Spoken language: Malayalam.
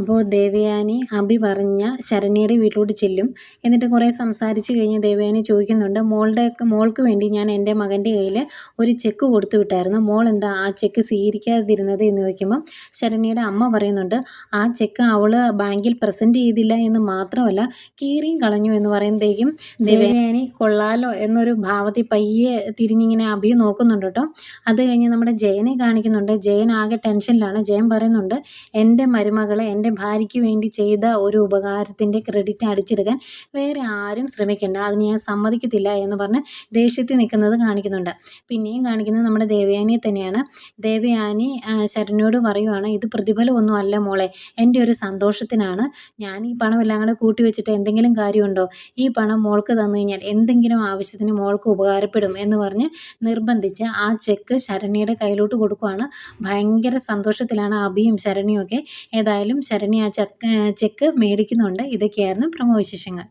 അപ്പോൾ ദേവയാനി അബി പറഞ്ഞ ശരണ്യയുടെ വീട്ടിലോട്ട് ചെല്ലും. എന്നിട്ട് കുറേ സംസാരിച്ച് കഴിഞ്ഞ് ദേവയാനി ചോദിക്കുന്നുണ്ട് മോളുടെ മോൾക്ക് വേണ്ടി ഞാൻ എന്റെ മകന്റെ കയ്യിൽ ഒരു ചെക്ക് കൊടുത്തു വിട്ടായിരുന്നു. മോൾ എന്താ ആ ചെക്ക് സ്വീകരിക്കാതിരുന്നത്? എന്ന് ചോദിക്കുമ്പം ശരണ്യയുടെ അമ്മ പറയുന്നുണ്ട് ആ ചെക്ക് അവൾ ബാങ്കിൽ പ്രസന്റ് ചെയ്തില്ല എന്ന് മാത്രമല്ല കീറിയും കളഞ്ഞു എന്ന് പറയുമ്പോഴത്തേക്കും ദേവയാനി കൊള്ളാലോ എന്നൊരു ഭാവത്തിൽ പയ്യെ തിരിഞ്ഞിങ്ങനെ അബി നോക്കുന്നുണ്ട് കേട്ടോ. അത് കഴിഞ്ഞ് നമ്മുടെ ജയനെ കാണിക്കുന്നുണ്ട്. ജയൻ ആകെ ടെൻഷനിലാണ്. ജയൻ പറയുന്നുണ്ട് എന്റെ മരുമകളെ എന്റെ എന്റെ ഭാര്യയ്ക്ക് വേണ്ടി ചെയ്ത ഒരു ഉപകാരത്തിന്റെ ക്രെഡിറ്റ് അടിച്ചെടുക്കാൻ വേറെ ആരും ശ്രമിക്കേണ്ട. അതിന് ഞാൻ സമ്മതിക്കത്തില്ല എന്ന് പറഞ്ഞ് ദേഷ്യത്തിൽ നിൽക്കുന്നത് കാണിക്കുന്നുണ്ട്. പിന്നെയും കാണിക്കുന്നത് നമ്മുടെ ദേവയാനിയെ തന്നെയാണ്. ദേവയാനി ശരണ്യോട് പറയുവാണ് ഇത് പ്രതിഫലമൊന്നും അല്ല മോളെ. എന്റെ ഒരു സന്തോഷത്തിനാണ്. ഞാൻ ഈ പണം എല്ലാം കൂടെ കൂട്ടി വെച്ചിട്ട് എന്തെങ്കിലും കാര്യമുണ്ടോ? ഈ പണം മോൾക്ക് തന്നു കഴിഞ്ഞാൽ എന്തെങ്കിലും ആവശ്യത്തിന് മോൾക്ക് ഉപകാരപ്പെടും എന്ന് പറഞ്ഞ് നിർബന്ധിച്ച് ആ ചെക്ക് ശരണ്യയുടെ കയ്യിലോട്ട് കൊടുക്കുവാണ്. ഭയങ്കര സന്തോഷത്തിലാണ് അഭിയും ശരണ്യും ഒക്കെ ഏതായാലും ശരണ്യ ആ ചെക്ക് ചെക്ക് മേടിക്കുന്നുണ്ട്. ഇതൊക്കെയായിരുന്നു പ്രമോ വിശേഷങ്ങൾ